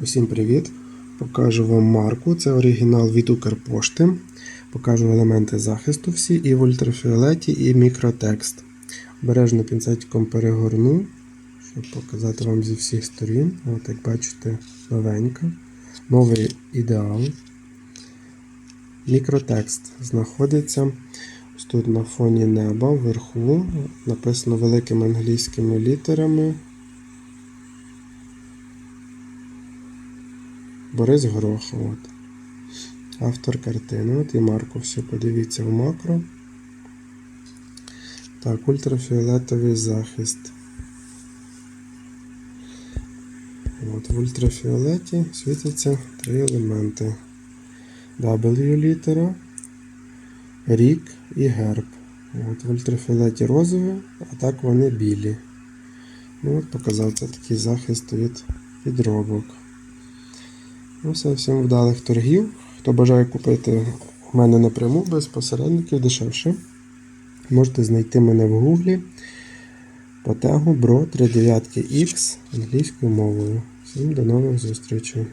Усім привіт! Покажу вам марку. Це оригінал від Укрпошти. Покажу елементи захисту всі і в ультрафіолеті, і мікротекст. Обережно пінцетиком перегорну, щоб показати вам зі всіх сторін. От як бачите, новенька. Новий ідеал. Мікротекст знаходиться ось тут на фоні неба вверху. Написано великими англійськими літерами. Борис Горохов. От. Автор картини. От і Марко все подивіться в макро. Так, ультрафіолетовий захист. От, В ультрафіолеті світяться три елементи. W літера, рік і герб. От В ультрафіолеті розове, а так вони білі. Ну от Показав це такий захист від підробок. Ну, все, всім вдалих торгів. Хто бажає купити у мене напряму без посередників дешевше, можете знайти мене в гуглі по тегу BRO 39X англійською мовою. Всім до нових зустрічей!